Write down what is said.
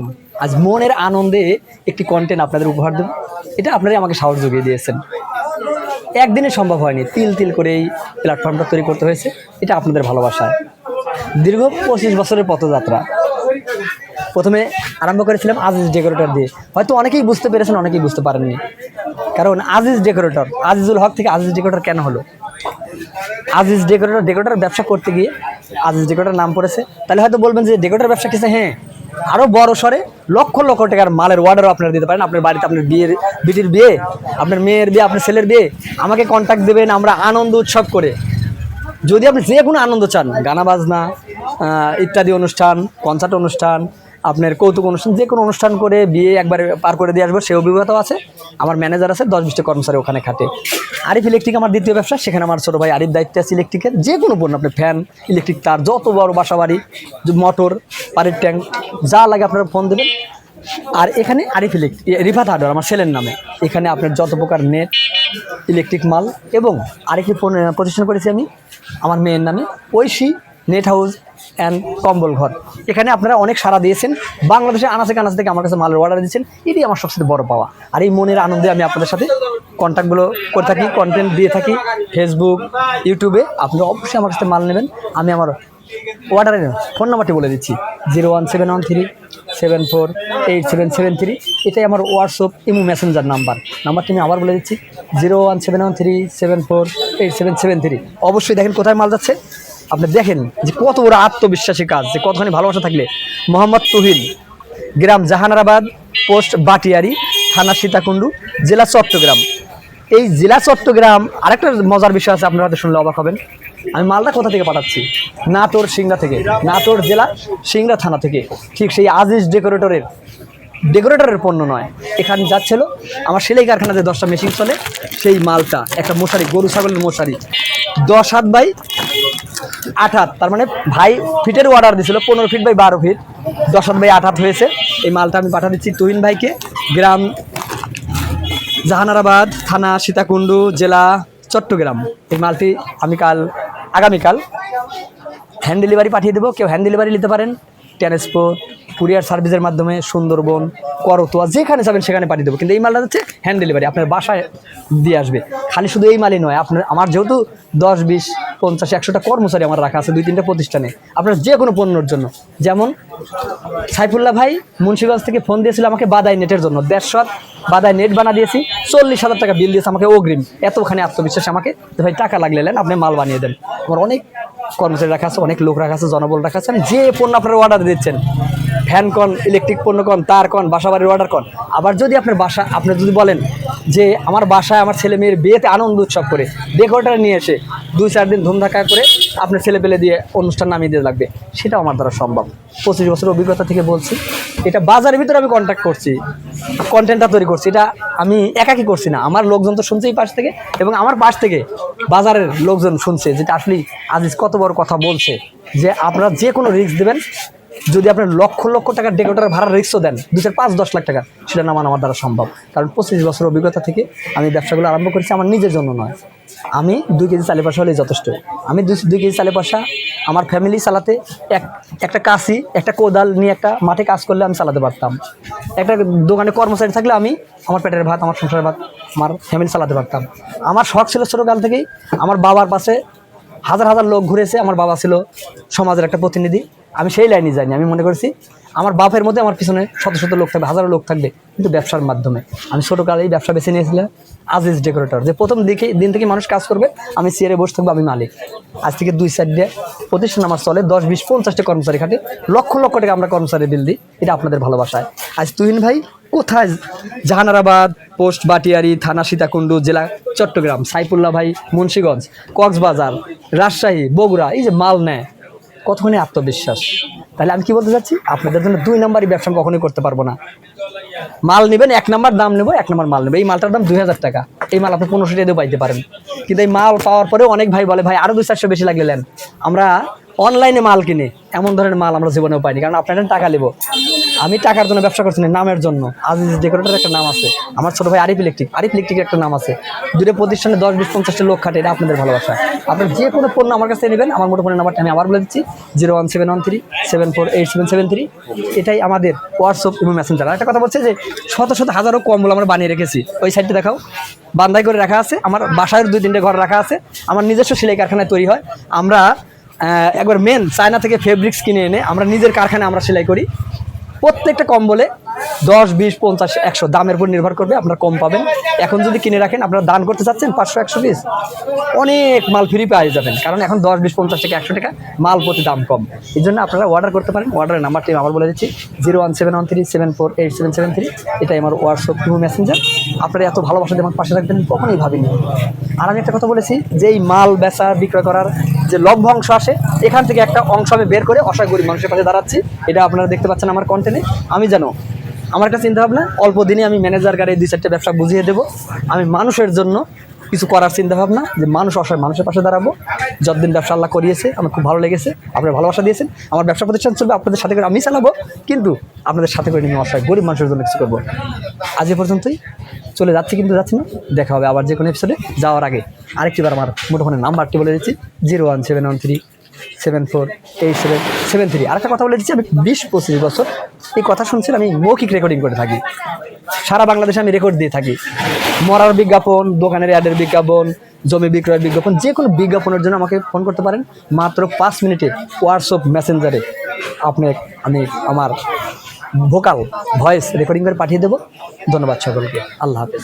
আলাইকুম আজ মনের আনন্দে একটি কন্টেন্ট আপনাদের উপহার দেব। এটা আপনারাই আমাকে সাহস জুগিয়ে দিয়েছেন। একদিনে সম্ভব হয়নি, তিল তিল করে এই প্ল্যাটফর্মটা তৈরি করতে হয়েছে। এটা আপনাদের ভালোবাসায় দীর্ঘ পঁচিশ বছরের পথযাত্রা। প্রথমে আরম্ভ করেছিলাম আজিজ ডেকোরেটর দিয়ে। হয়তো অনেকেই বুঝতে পেরেছেন, অনেকেই বুঝতে পারেননি। কারণ আজিজ ডেকোরেটর আজিজুল হক থেকে আজিজ ডেকোরেটর কেন হলো? আজিজ ডেকোরেটর ডেকোরেটর ব্যবসা করতে গিয়ে আজিজ ডেকোরেটর নাম পড়েছে। তাহলে হয়তো বলবেন যে ডেকোরেটর ব্যবসা কিছু হ্যাঁ। আরও বড় সরে লক্ষ লক্ষ টাকার মালের অর্ডারও আপনারা দিতে পারেন। আপনার বাড়িতে আপনার বিয়ের, বিটির বিয়ে, আপনার মেয়ের বিয়ে, আপনার ছেলের বিয়ে, আমাকে কন্ট্যাক্ট দেবেন, আমরা আনন্দ উৎসব করে। যদি আপনি যে কোনো আনন্দ চান, গানা বাজনা ইত্যাদি অনুষ্ঠান কনসার্ট অনুষ্ঠান, আপনার কৌতুক অনুষ্ঠান, যে কোনো অনুষ্ঠান করে বিয়ে একবারে পার করে দিয়ে আসব, সে অভিজ্ঞতাও আছে। আমার ম্যানেজার আছে, দশ বিশটা কর্মচারী ওখানে খাটে। আরিফ ইলেকট্রিক আমার দ্বিতীয় ব্যবসা, সেখানে আমার ছোটো ভাই আরিফ দায়িত্ব আছে ইলেকট্রিকের যে কোনো পণ্য আপনি ফ্যান ইলেকট্রিক তার যত বড় বাসা বাড়ি মোটর পানির ট্যাঙ্ক যা লাগে আপনারা ফোন দেবেন। আর এখানে আরিফ ইলেকট্রিক রিফাত হার্ডওয়ার, আমার ছেলের নামে। এখানে আপনার যত প্রকার নেট ইলেকট্রিক মাল এবং আরেকটি প্রতিষ্ঠান করেছি আমি, আমার মেয়ের নামে। ঐশী নেট হাউস অ্যান্ড কম্বল ঘর। এখানে আপনারা অনেক সাড়া দিয়েছেন। বাংলাদেশে আনাচে কানাচে থেকে আমার কাছে মালের অর্ডার দিয়েছেন। এটি আমার সবচেয়ে বড় পাওয়া। আর এই মনের আনন্দে আমি আপনাদের সাথে কন্ট্যাক্টগুলো করে থাকি কন্টেন্ট দিয়ে থাকি। ফেসবুক ইউটিউবে আপনি অবশ্যই আমার কাছে মাল নেবেন। আমি আমার অর্ডারের ফোন নাম্বারটি বলে দিচ্ছি। Zero one seven one three seven four eight seven seven three এটাই আমার হোয়াটসঅ্যাপ ইমো মেসেঞ্জার নাম্বার নাম্বারটি আমি আবার বলে দিচ্ছি। Zero one seven one three seven four eight seven seven three অবশ্যই দেখেন কোথায় মাল যাচ্ছে। আপনি দেখেন যে কত বড় আত্মবিশ্বাসী কাজ, যে কতখানি ভালোবাসা থাকলে। মোহাম্মদ তুহিন, গ্রাম জাহানারাবাদ, পোস্ট বাটিয়ারি, থানা সীতাকুণ্ডু, জেলা চট্টগ্রাম। এই জেলা চট্টগ্রাম, আরেকটা মজার বিষয় আছে, আপনারা শুনলে অবাক হবেন। আমি মালদা কোথা থেকে পাঠাচ্ছি? নাটোর, সিংড়া থেকে। নাটোর জেলা, সিংড়া থানা থেকে। ঠিক সেই আজিজ ডেকোরেটরের ডেকোরেটরের পণ্য নয়। এখানে যাচ্ছিল, আমার সেলাই কারখানাতে দশটা মেশিন চলে। সেই মালটা, একটা মশারি, গরু, ছাগলের মশারি। দশ হাত বাই আট হাত, তার মানে ভাই ফিটের অর্ডার দিছিল, পনেরো ফিট বাই বারো ফিট দশ হাত বাই আট হাত হয়েছে। এই মালটা আমি পাঠা দিচ্ছি তুহিন ভাইকে। গ্রাম জাহানারাবাদ থানা সীতাকুণ্ডু জেলা চট্টগ্রাম। এই মালটি আমি কাল, আগামীকাল হ্যান্ড ডেলিভারি পাঠিয়ে দেবো। কেউ হ্যান্ড ডেলিভারি নিতে পারেন। ট্রান্সপোর্ট কুরিয়ার সার্ভিসের মাধ্যমে সুন্দরবন, করতোয়া, যেখানে যাবেন সেখানে পাঠিয়ে দেবো। কিন্তু এই মালটা হচ্ছে হ্যান্ড ডেলিভারি আপনার বাসায় দিয়ে আসবে। খালি শুধু এই মালই নয়, আপনার, আমার যেহেতু দশ, বিশ, পঞ্চাশ, একশোটা কর্মচারী আমার রাখা আছে, দুই, তিনটা প্রতিষ্ঠানে, আপনার যে কোনো পণ্যর জন্য। যেমন সাইফুল্লাহ ভাই মুন্সিগঞ্জ থেকে ফোন দিয়েছিল আমাকে বাদাই নেটের জন্য। দেড়শো বাদাই নেট বানা দিয়েছি, চল্লিশ হাজার টাকা বিল দিয়েছে আমাকে অগ্রিম। এতখানি আত্মবিশ্বাস আমাকে ভাই টাকা লাগলে নেন, আপনি মাল বানিয়ে দেন। আমার অনেক কর্মচারী রাখা আছে, অনেক লোক রাখা আছে, জনবল রাখা আছে যে পণ্য আপনারা অর্ডার দিচ্ছেন ফ্যান কন ইলেকট্রিক পণ্য কন, তার কন বাসা বাড়ির অর্ডার কন। আবার যদি আপনার বাসা, আপনি যদি বলেন যে আমার বাসায় আমার ছেলে মেয়ের বিয়েতে আনন্দ উৎসব করে ডেকোরেটার নিয়ে এসে দুই চার দিন ধুমধাক্কা করে আপনার ছেলে পেলে দিয়ে অনুষ্ঠান নামিয়ে দিয়ে লাগবে, সেটাও আমার দ্বারা সম্ভব। পঁচিশ বছর অভিজ্ঞতা থেকে বলছি, এটা বাজারের ভিতরে আমি কন্ট্যাক্ট করছি কন্টেন্টটা তৈরি করছি, এটা আমি একাকি করছি না। আমার লোকজন তো শুনছে এই পাশ থেকে এবং আমার পাশ থেকে বাজারের লোকজন শুনছে, যেটা আসলে আজিজ কত বড় কথা বলছে যে আপনারা যে কোনো রিস্ক দেবেন যদি আপনার লক্ষ লক্ষ টাকার ডেকোরেটার ভাড়া রিক্সও দেন দু চার পাঁচ, দশ লাখ টাকা, সেটা নামান আমার দ্বারা সম্ভব। কারণ পঁচিশ বছর অভিজ্ঞতা থেকে আমি ব্যবসাগুলো আরম্ভ করেছি আমার নিজের জন্য নয়। আমি দুই কেজি চালে পয়সা হলেই যথেষ্ট। আমি দুই কেজি চালে পয়সা আমার ফ্যামিলি চালাতে, এক, একটা কাশি, একটা কোদাল নিয়ে একটা মাঠে কাজ করলে আমি চালাতে পারতাম। একটা দোকানে কর্মচারী থাকলে আমি আমার পেটের ভাত, আমার সংসারের ভাত, আমার ফ্যামিলি চালাতে পারতাম। আমার শখ ছিল ছোটোকাল থেকেই আমার বাবার পাশে হাজার হাজার লোক ঘুরেছে, আমার বাবা ছিল সমাজের একটা প্রতিনিধি। আমি সেই লাইনে যাইনি, আমি মনে করছি আমার বাপের মধ্যে আমার পিছনে শত শত লোক থাকবে, হাজারো লোক থাকবে, কিন্তু ব্যবসার মাধ্যমে। আমি ছোটোকালেই ব্যবসা বেছে নিয়েছিলাম, আজিজ ডেকোরেটর, যে প্রথম দিকে দিন থেকে মানুষ কাজ করবে, আমি চেয়ারে বসে থাকব, আমি মালিক। আজ থেকে দুই সাইডে প্রতিষ্ঠান আমার চলে, দশ, বিশ, পঞ্চাশটা কর্মচারী খাটে, লক্ষ লক্ষ টাকা আমরা কর্মচারী বিল দিই, এটা আপনাদের ভালোবাসায়। আজ তুহিন ভাই কোথায় জাহানারাবাদ, পোস্ট বাটিয়ারি, থানা সীতাকুণ্ডু, জেলা চট্টগ্রাম, সাইফুল্লাহ ভাই, মুন্সীগঞ্জ, কক্সবাজার, রাজশাহী, বগুড়া, এই যে মাল নেয় কতখানি আত্মবিশ্বাস? তাহলে আমি কি বলতে চাচ্ছি? আপনাদের জন্য দুই নাম্বারই ব্যবসা কখনোই করতে পারব না। মাল নেবেন, এক নাম্বার দাম নেব, এক নাম্বার মাল নেব। এই মালটার দাম দুই হাজার টাকা। এই মাল আপনি পনেরোশো টাকা দিয়েও পাইতে পারেন। কিন্তু এই মাল পাওয়ার পরেও অনেক ভাই বলে, ভাই আরও দুই চারশো বেশি লাগলে নেন। আমরা অনলাইনে মাল কিনে, এমন ধরনের মাল আমরা জীবনেও পাইনি, কারণ আপনার টাকা নেব। আমি টাকার জন্য ব্যবসা করছি না, নামের জন্য। আজিজ ডেকোরেটার একটা নাম আছে। আমার ছোট ভাই আরিফ ইলেকট্রিক আরিফ ইলেকট্রিক একটা নাম আছে। দুটো প্রতিষ্ঠানে দশ বিশ পঞ্চাশটা লোক খাটে, এটা আপনাদের ভালোবাসা। আপনার যে কোনো পণ্য আমার কাছে নেবেন, আমার মোটো ফোনের নাম্বারটা আমি আবার বলে দিচ্ছি, zero one seven one three, seven four eight seven seven three. এটাই আমাদের হোয়াটসঅ্যাপ এবং মেসেঞ্জার একটা কথা বলছে যে, শত শত হাজারো কম্বল আমরা বানিয়ে রেখেছি। ওই সাইডটা দেখাও। বান্দাই করে রাখা আছে। আমার বাসায় দুই তিনটে ঘর রাখা আছে। আমার নিজস্ব সেলাই কারখানায় তৈরি হয়। আমরা একবার মেন চায়না থেকে ফেব্রিক্স কিনে এনে আমরা নিজের কারখানায় আমরা সেলাই করি। প্রত্যেকটা কম্বলে দশ, বিশ, পঞ্চাশ, একশো দামের উপর নির্ভর করবে, আপনারা কম পাবেন। এখন যদি কিনে রাখেন, আপনারা দান করতে চাচ্ছেন পাঁচশো, একশো পিস অনেক মাল ফ্রি পেয়ে যাবেন। কারণ এখন দশ, বিশ, পঞ্চাশ থেকে একশো টাকা মাল প্রতি দাম কম। এই জন্য আপনারা অর্ডার করতে পারেন। অর্ডারের নাম্বারটি আমি আবার বলে দিচ্ছি zero one seven one three seven four eight seven seven three এটাই আমার হোয়াটসঅ্যাপ কিংবা মেসেঞ্জার আপনারা এত ভালোবাসা আমার পাশে রাখবেন কখনোই ভাবিনি। আর আমি একটা কথা বলেছি যে এই মাল বেচা, বিক্রয় করার যে লভ্যাংশ আসে, এখান থেকে একটা অংশ আমি বের করে অসহায় গরিব মানুষের পাশে দাঁড়াচ্ছি। এটা আপনারা দেখতে পাচ্ছেন আমার কন্টেন্টে আমি জানো আমার একটা চিন্তা ভাবনা অল্প দিনে আমি ম্যানেজার গাড়ি দুই চারটে ব্যবসা বুঝিয়ে দেবো। আমি মানুষের জন্য কিছু করার চিন্তা ভাবনা যে মানুষ অসহায় মানুষের পাশে দাঁড়াবো। যতদিন ব্যবসা আল্লাহ করিয়েছে, আমার খুব ভালো লেগেছে, আপনার ভালোবাসা দিয়েছেন। আমার ব্যবসা প্রতিষ্ঠান চলবে, আপনাদের সাথে করে আমি চালাবো, কিন্তু আপনাদের সাথে করে নিয়ে অসহায়, গরিব মানুষের জন্য কিছু করব। আজ এ পর্যন্তই, চলে যাচ্ছি কিন্তু যাচ্ছি না, দেখা হবে আবার যে কোনো এপিসোডে যাওয়ার আগে আরেকটি বার আমার মুঠোফোনের নাম্বারটি বলে দিচ্ছি, zero one seven one three seven four eight seven seven three. আরেকটা কথা বলে দিচ্ছি, আমি বিশ পঁচিশ বছর এই কথা শুনছেন, আমি মৌখিক রেকর্ডিং করে থাকি। সারা বাংলাদেশে আমি রেকর্ড দিয়ে থাকি। মরার বিজ্ঞাপন, দোকানের অ্যাডের বিজ্ঞাপন, জমি বিক্রয়ের বিজ্ঞাপন যে কোনো বিজ্ঞাপনের জন্য আমাকে ফোন করতে পারেন। মাত্র পাঁচ মিনিটে হোয়াটসঅ্যাপ মেসেঞ্জারে আপনি, আমি, আমার ভোকাল ভয়েস রেকর্ডিং করে পাঠিয়ে দেবো। ধন্যবাদ সকলকে। আল্লাহ হাফেজ।